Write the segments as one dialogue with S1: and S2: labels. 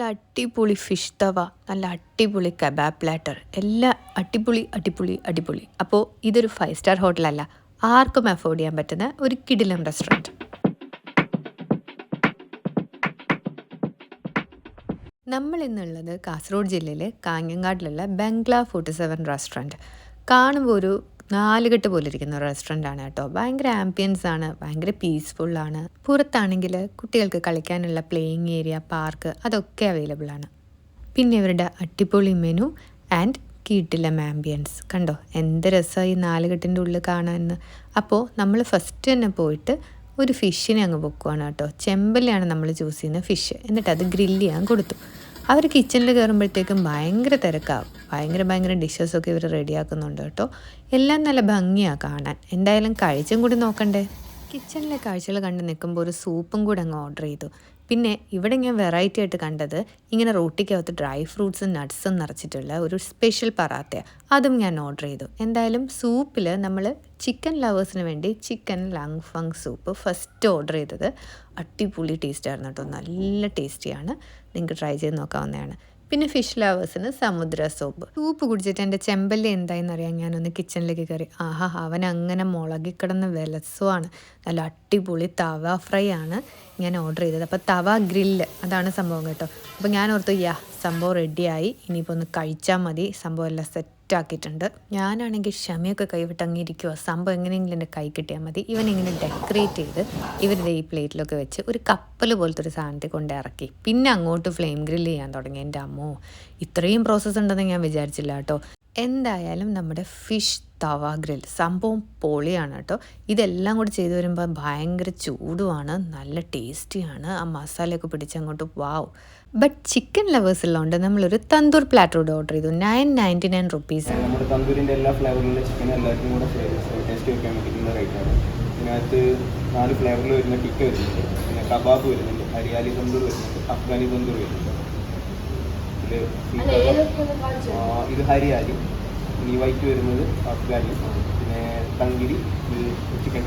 S1: നല്ല അടിപൊളി ഫിഷ് തവ നല്ല അടിപൊളി കബാബ് പ്ലാറ്റർ എല്ലാ അടിപൊളി അടിപൊളി അടിപൊളി. അപ്പോൾ ഇതൊരു ഫൈവ് സ്റ്റാർ ഹോട്ടലല്ല ആർക്കും അഫോർഡ് ചെയ്യാൻ പറ്റുന്ന ഒരു കിടിലം റെസ്റ്റോറന്റ് നമ്മൾ ഇന്നുള്ളത് കാസർഗോഡ് ജില്ലയിലെ കാഞ്ഞങ്ങാട്ടിലുള്ള ബംഗ്ലാ ഫോർട്ടി സെവൻ റെസ്റ്റോറന്റ് കാണുമ്പോൾ ഒരു നാലുകെട്ട് പോലെ ഇരിക്കുന്ന ഒരു റെസ്റ്റോറന്റ് ആണ് കേട്ടോ. ഭയങ്കര ആംബിയൻസ് ആണ് ഭയങ്കര പീസ്ഫുള്ളാണ് പുറത്താണെങ്കിൽ കുട്ടികൾക്ക് കളിക്കാനുള്ള പ്ലേയിങ് ഏരിയ പാർക്ക് അതൊക്കെ അവൈലബിൾ ആണ്. പിന്നെ ഇവരുടെ അട്ടിപ്പൊളി മെനു ആൻഡ് കീട്ടില്ല ആംബിയൻസ് കണ്ടോ? എന്ത് രസമായി ഈ നാലുകെട്ടിന്റെ ഉള്ളിൽ കാണാമെന്ന് അപ്പോൾ നമ്മൾ ഫസ്റ്റ് തന്നെ പോയിട്ട് ഒരു ഫിഷിനെ അങ്ങ് പൊക്കുവാണ് കേട്ടോ. ചെമ്പല്ലാണ് നമ്മൾ ചൂസ് ചെയ്യുന്ന ഫിഷ് എന്നിട്ട് അത് ഗ്രില്ല് ചെയ്യാൻ കൊടുത്തു. അവർ കിച്ചണിൽ കയറുമ്പോഴത്തേക്കും ഭയങ്കര തിരക്കാവും ഭയങ്കര ഭയങ്കര ഡിഷസൊക്കെ ഇവർ റെഡിയാക്കുന്നുണ്ട് കേട്ടോ. എല്ലാം നല്ല ഭംഗിയാണ് കാണാൻ. എന്തായാലും കഴിച്ചും കൂടി നോക്കണ്ടേ? കിച്ചണിലെ കാഴ്ചകൾ കണ്ട് നിൽക്കുമ്പോൾ ഒരു സൂപ്പും കൂടെ അങ്ങ് ഓർഡർ ചെയ്തു. പിന്നെ ഇവിടെ ഞാൻ വെറൈറ്റി ആയിട്ട് കണ്ടത് ഇങ്ങനെ റോട്ടിക്കകത്ത് ഡ്രൈ ഫ്രൂട്ട്സും നട്ട്സും നിറച്ചിട്ടുള്ള ഒരു സ്പെഷ്യൽ പറാത്ത. അതും ഞാൻ ഓർഡർ ചെയ്തു. എന്തായാലും സൂപ്പിൽ നമ്മൾ ചിക്കൻ ലവേഴ്സിന് വേണ്ടി chicken lung fung soup first order ചെയ്തത്. അടിപൊളി ടേസ്റ്റ് ആയിരുന്നു കേട്ടോ. നല്ല ടേസ്റ്റിയാണ് നിങ്ങൾക്ക് ട്രൈ ചെയ്ത് നോക്കാവുന്നതാണ്. പിന്നെ ഫിഷ് ലവേഴ്സിന് സമുദ്ര സോപ്പ്. സൂപ്പ് കുടിച്ചിട്ട് എന്റെ ചെമ്പല്ലി എന്തായെന്ന് അറിയാം ഞാനൊന്ന് കിച്ചണിലേക്ക് കയറി. ആഹാ അവൻ അങ്ങനെ മുളകിക്കിടന്ന് വിലസുവാണ്. നല്ല അടിപൊളി തവ ഫ്രൈ ആണ് ഞാൻ ഓർഡർ ചെയ്തത്. അപ്പോൾ തവ ഗ്രില്ല് അതാണ് സംഭവം കേട്ടോ. അപ്പോൾ ഞാൻ ഓർത്തു യാ സംഭവം റെഡിയായി ഇനിയിപ്പോൾ ഒന്ന് കഴിച്ചാൽ മതി. സംഭവം എല്ലാം സെറ്റ് ആക്കിയിട്ടുണ്ട് ഞാനാണെങ്കിൽ ക്ഷമയൊക്കെ കൈവിട്ട് അങ്ങിരിക്കുക സംഭവം എങ്ങനെയെങ്കിലും എന്റെ കൈ കിട്ടിയാൽ മതി. ഇവൻ ഇങ്ങനെ ഡെക്കറേറ്റ് ചെയ്ത് ഇവരുടെ ഈ പ്ലേറ്റിലൊക്കെ വെച്ച് ഒരു കപ്പൽ പോലത്തെ ഒരു സാധനത്തിൽ കൊണ്ട് ഇറക്കി. പിന്നെ അങ്ങോട്ട് ഫ്ലെയിം ഗ്രില്ല് ചെയ്യാൻ തുടങ്ങി. എന്റെ അമ്മോ ഇത്രയും പ്രോസസ്സ് ഉണ്ടെന്ന് ഞാൻ വിചാരിച്ചില്ല കേട്ടോ. എന്തായാലും നമ്മുടെ ഫിഷ് തവ ഗ്രിൽ സംഭവം പൊളിയാണ് കേട്ടോ. ഇതെല്ലാം കൂടി ചെയ്തു വരുമ്പോൾ ഭയങ്കര ചൂടുമാണ്. നല്ല ടേസ്റ്റിയാണ് ആ മസാലയൊക്കെ പിടിച്ചങ്ങോട്ട് വാവ് ബട്ട് ചിക്കൻ ലവേഴ്സ് ഉള്ളതുകൊണ്ട് നമ്മളൊരു തന്തൂർ പ്ലാറ്റർ കൂടെ ഓർഡർ ചെയ്തു. നയൻ നയന്റി നയൻ റുപ്പീസ്
S2: നമ്മുടെ തന്തൂരിന്റെ എല്ലാ ഫ്ലേവറിലുള്ള ചിക്കൻ എല്ലാവർക്കും കൂടെ ടേസ്റ്റ് വെക്കാൻ വേണ്ടിയിട്ടുള്ള റേറ്റാണ് ഇതിനകത്ത് നാല് ഫ്ലേവറിൽ വരുന്ന ടിക്ക വരുന്നുണ്ട്. പിന്നെ കബാബ് വരുന്നുണ്ട്. ഹരിയാലി തന്തൂർ വരുന്നുണ്ട്. അഫ്ഗാനി തന്തൂർ വരുന്നുണ്ട്. ഇതിൽ ആ, ഇത് ഹരിയാലി. ഇനി വൈറ്റ് വരുന്നത് അഫ്ഗാനി. പിന്നെ തങ്കിരി ചിക്കൻ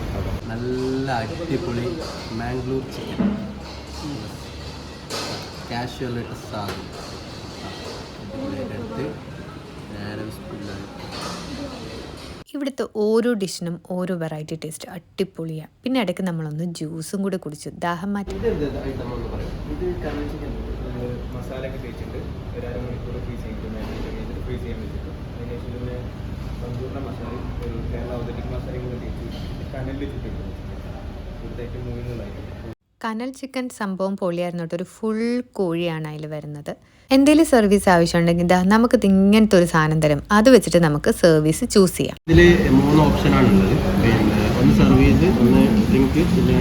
S3: നല്ല അടിപൊളി മാംഗ്ലൂർ ചിക്കൻ കാഷ്വൽ ഇട്ട സാധനം. എടുത്ത് നേരെ
S1: ഇവിടുത്തെ ഓരോ ഡിഷിനും ഓരോ വെറൈറ്റി ടേസ്റ്റ് അടിപൊളിയാണ് പിന്നെ ഇടയ്ക്ക് നമ്മളൊന്ന് ജ്യൂസും കൂടെ കുടിച്ചു. ദാഹം മാറ്റി.
S2: മസാല ഒക്കെ തേച്ചിട്ട് ഒരു അരമണിക്കൂർ ഫ്രീസ് ചെയ്തിട്ട് ഫ്രീസ് ചെയ്യാൻ വെച്ചിട്ട് അതിനുശേഷം പിന്നെ സമ്പൂർണ മസാല ഒരു കേരള ഔദ്യോഗിക മസാലയും കൂടെ തേച്ച് കനലിൽ ചുറ്റിട്ട് ഇവിടുത്തെ ഏറ്റവും മൂവിനുള്ള ഐറ്റം
S1: കനൽ ചിക്കൻ സംഭവം പൊളിയായിരുന്നു കേട്ടോ ഒരു ഫുൾ കോഴിയാണ് അതിൽ വരുന്നത്. എന്തെങ്കിലും സർവീസ് ആവശ്യമുണ്ടെങ്കിൽ ഇതാ നമുക്ക് ഇങ്ങനത്തെ ഒരു സാധനം തരും. അത് വെച്ചിട്ട് നമുക്ക് സർവീസ് ചൂസ് ചെയ്യാം.
S3: ഇതിൽ മൂന്ന് ഓപ്ഷനാണ് ഉള്ളത്. പിന്നെ ഒന്ന് സർവീസ് ഒന്ന് ഡ്രിങ്ക് പിന്നെ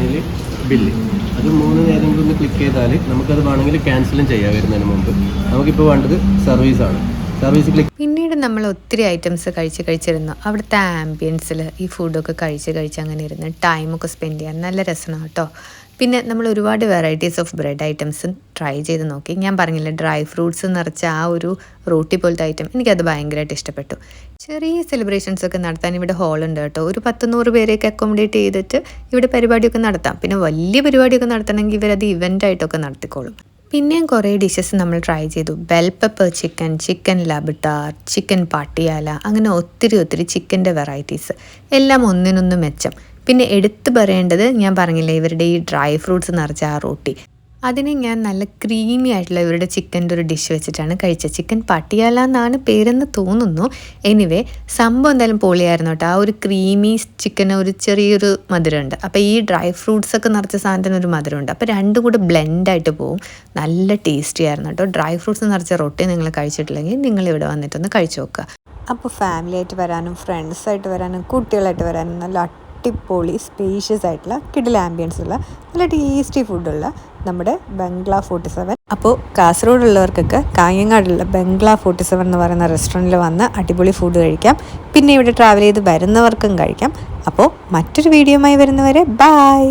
S3: ബില്ല് അത് മൂന്ന് ഏതെങ്കിലും ഒന്ന് ക്ലിക്ക് ചെയ്താൽ നമുക്കത് വേണമെങ്കിൽ ക്യാൻസലും ചെയ്യാം വരുന്നതിന് മുമ്പ്. നമുക്കിപ്പോൾ വേണ്ടത് സർവീസാണ് സർവീസ് ക്ലിക്ക്
S1: പിന്നീട് നമ്മൾ ഒത്തിരി ഐറ്റംസ് കഴിച്ച് കഴിച്ചിരുന്നു. അവിടുത്തെ ആംബിയൻസിൽ ഈ ഫുഡൊക്കെ കഴിച്ച് കഴിച്ച് അങ്ങനെ ഇരുന്ന് ടൈമൊക്കെ സ്പെൻഡ് ചെയ്യാൻ. നല്ല രസമാണ് കേട്ടോ. പിന്നെ നമ്മൾ ഒരുപാട് varieties of bread items try ചെയ്ത് നോക്കി. ഞാൻ പറഞ്ഞില്ലേ ഡ്രൈ ഫ്രൂട്ട്സ് നിറച്ച ആ ഒരു റോട്ടി പോലത്തെ ഐറ്റം എനിക്കത് ഭയങ്കരമായിട്ട് ഇഷ്ടപ്പെട്ടു. ചെറിയ സെലിബ്രേഷൻസ് ഒക്കെ നടത്താൻ ഇവിടെ ഹാളുണ്ട് കേട്ടോ. ഒരു പത്ത് നൂറ് പേരെയൊക്കെ അക്കോമഡേറ്റ് ചെയ്തിട്ട് ഇവിടെ പരിപാടിയൊക്കെ നടത്താം. പിന്നെ വലിയ പരിപാടിയൊക്കെ നടത്തണമെങ്കിൽ ഇവരത് ഇവന്റ് ആയിട്ടൊക്കെ നടത്തിക്കോളും. പിന്നെയും കുറേ ഡിഷസ് നമ്മൾ ട്രൈ ചെയ്തു. Bell pepper chicken chicken lababdar chicken Patiala അങ്ങനെ ഒത്തിരി ഒത്തിരി ചിക്കന്റെ വെറൈറ്റീസ് എല്ലാം ഒന്നിനൊന്ന് മെച്ചം. പിന്നെ എടുത്തു പറയേണ്ടത് ഞാൻ പറഞ്ഞില്ലേ ഇവരുടെ ഈ ഡ്രൈ ഫ്രൂട്ട്സ് നിറച്ച ആ റോട്ടി. അതിനെ ഞാൻ നല്ല ക്രീമി ആയിട്ടുള്ള ഇവരുടെ ചിക്കന്റെ ഒരു ഡിഷ് വെച്ചിട്ടാണ് കഴിച്ചത്. ചിക്കൻ പട്ടിയാല എന്നാണ് പേരെന്ന് തോന്നുന്നു. എനിവേ സംഭവം എന്തായാലും പൊളിയായിരുന്നു കേട്ടോ. ആ ഒരു ക്രീമി ചിക്കന് ഒരു ചെറിയൊരു മധുരമുണ്ട്. അപ്പോൾ ഈ ഡ്രൈ ഫ്രൂട്ട്സ് ഒക്കെ നിറച്ച സാധനത്തിന് ഒരു മധുരമുണ്ട്. അപ്പോൾ രണ്ടും കൂടെ ബ്ലെൻഡായിട്ട് പോവും. നല്ല ടേസ്റ്റി ആയിരുന്നു കേട്ടോ. ഡ്രൈ ഫ്രൂട്ട്സ് നിറച്ച റൊട്ടി നിങ്ങൾ കഴിച്ചിട്ടില്ലെങ്കിൽ നിങ്ങൾ ഇവിടെ വന്നിട്ടൊന്ന് കഴിച്ചു നോക്കുക. അപ്പോൾ ഫാമിലിയായിട്ട് വരാനും ഫ്രണ്ട്സായിട്ട് വരാനും കുട്ടികളായിട്ട് വരാനും നല്ല അടിപൊളി സ്പേഷ്യസ് ആയിട്ടുള്ള കിഡിൽ ആംബിയൻസ് ഉള്ള നല്ല ടേസ്റ്റി ഫുഡുള്ള നമ്മുടെ ബംഗ്ലാ ഫോർട്ടി സെവൻ അപ്പോൾ കാസർഗോഡുള്ളവർക്കൊക്കെ കായങ്ങാടുള്ള ബംഗ്ലാ ഫോർട്ടി സെവൻ എന്ന് പറയുന്ന റെസ്റ്റോറന്റിൽ വന്ന് അടിപൊളി ഫുഡ് കഴിക്കാം. പിന്നെ ഇവിടെ ട്രാവൽ ചെയ്ത് വരുന്നവർക്കും കഴിക്കാം. അപ്പോൾ മറ്റൊരു വീഡിയോയുമായി വരുന്നവരെ ബായ്